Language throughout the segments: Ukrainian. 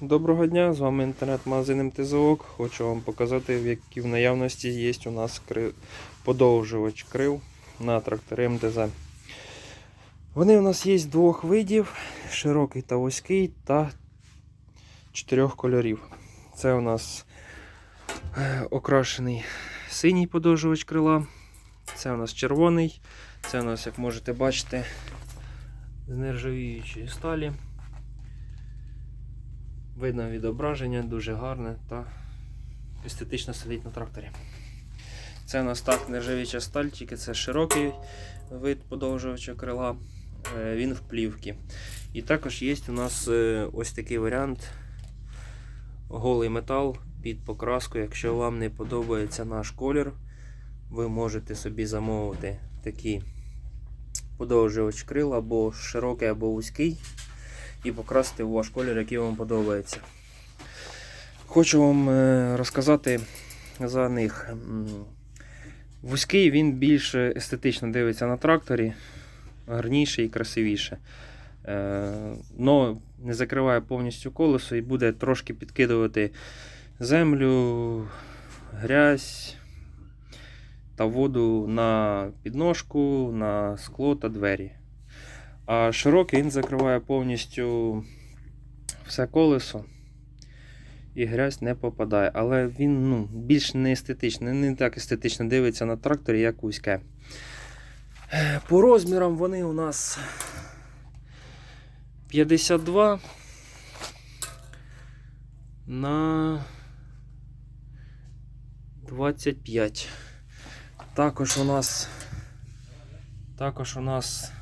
Доброго дня, з вами інтернет-магазин МТЗОК. Хочу вам показати, в які в наявності є у нас кри... подовжувач крил на трактори МТЗ. Вони у нас є двох видів: широкий та вузький та чотирьох кольорів. Це у нас е, окрашений синій подовжувач крила. Це у нас червоний. Це у нас, як можете бачити, з нержавіючої сталі. Видно відображення, дуже гарне та естетично сидить на тракторі. Це у нас так нержавіча сталь, тільки це широкий вид подовжувача крила, е, він в плівці. І також є у нас е, ось такий варіант голий метал під покраску. Якщо вам не подобається наш колір, ви можете собі замовити такий подовжувач крил або широкий, або вузький і покрасити у ваш колір, який вам подобається. Хочу вам е, розказати за них. Вузький він більш естетично дивиться на тракторі, гарніше і красивіше. Е, Но не закриває повністю колесо і буде трошки підкидувати землю, грязь та воду на підножку, на скло та двері. А широкий він закриває повністю все колесо і грязь не попадає. Але він ну, більш не естетичний, не так естетично дивиться на тракторі, як вузьке. По розмірам вони у нас 52 на 25. Також у нас також у нас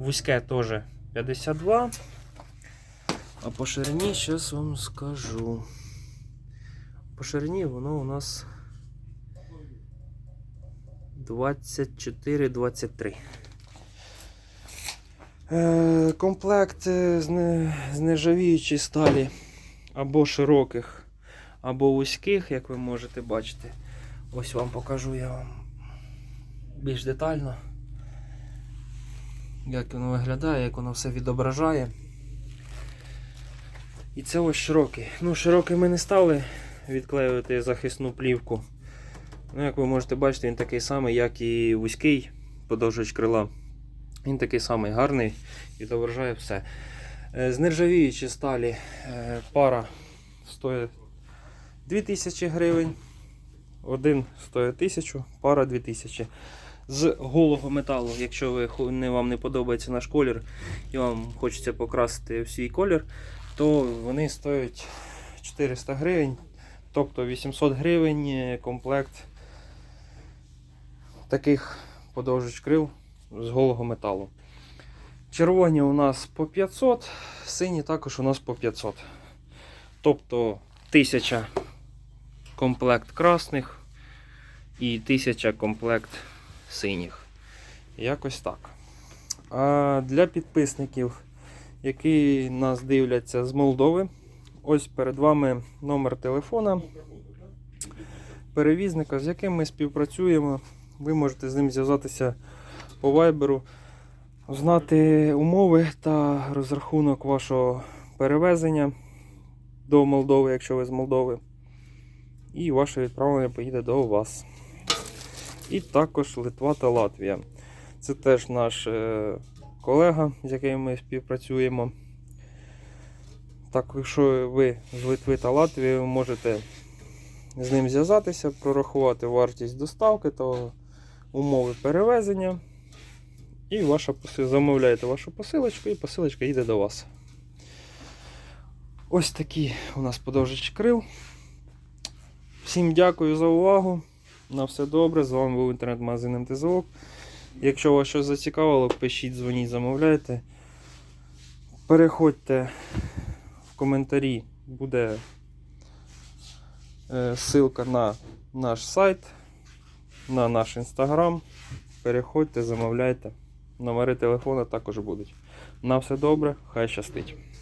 Вузьке теж 52. А по ширині зараз вам скажу. По ширині воно у нас 24-23. Е, комплект з, не, з нержавіючої сталі або широких, або вузьких, як ви можете бачити. Ось вам покажу я вам більш детально як воно виглядає, як воно все відображає. І це ось широкий. Ну, широкий ми не стали відклеювати захисну плівку. Ну, Як ви можете бачити, він такий самий, як і вузький подовжувач крила. Він такий самий гарний, відображає все. Е, З нержавіючі сталі е, пара стоїть 2000 гривень, один стоїть 1000, пара 2000 з голого металу, якщо ви не, вам не подобається наш колір і вам хочеться покрасити свій колір, то вони стоять 400 гривень, тобто 800 гривень е, комплект таких подовжуч крил з голого металу. Червоні у нас по 500, сині також у нас по 500. Тобто 1000 комплект красних і 1000 комплект синіх. Якось так. А для підписників, які нас дивляться з Молдови, ось перед вами номер телефона перевізника, з яким ми співпрацюємо. Ви можете з ним зв'язатися по вайберу, знати умови та розрахунок вашого перевезення до Молдови, якщо ви з Молдови. І ваше відправлення поїде до вас. І також Литва та Латвія. Це теж наш е, колега, з яким ми співпрацюємо. Так, якщо ви з Литви та Латвії, ви можете з ним зв'язатися, прорахувати вартість доставки та умови перевезення. І ваша замовляєте вашу посилочку, і посилочка їде до вас. Ось такі у нас подовжич крил. Всім дякую за увагу. На все добре. З вами був інтернет-магазин МТЗОК. Якщо вас щось зацікавило, пишіть, дзвоніть, замовляйте. Переходьте в коментарі, буде е, ссылка на наш сайт, на наш інстаграм. Переходьте, замовляйте. Номери телефона також будуть. На все добре, хай щастить.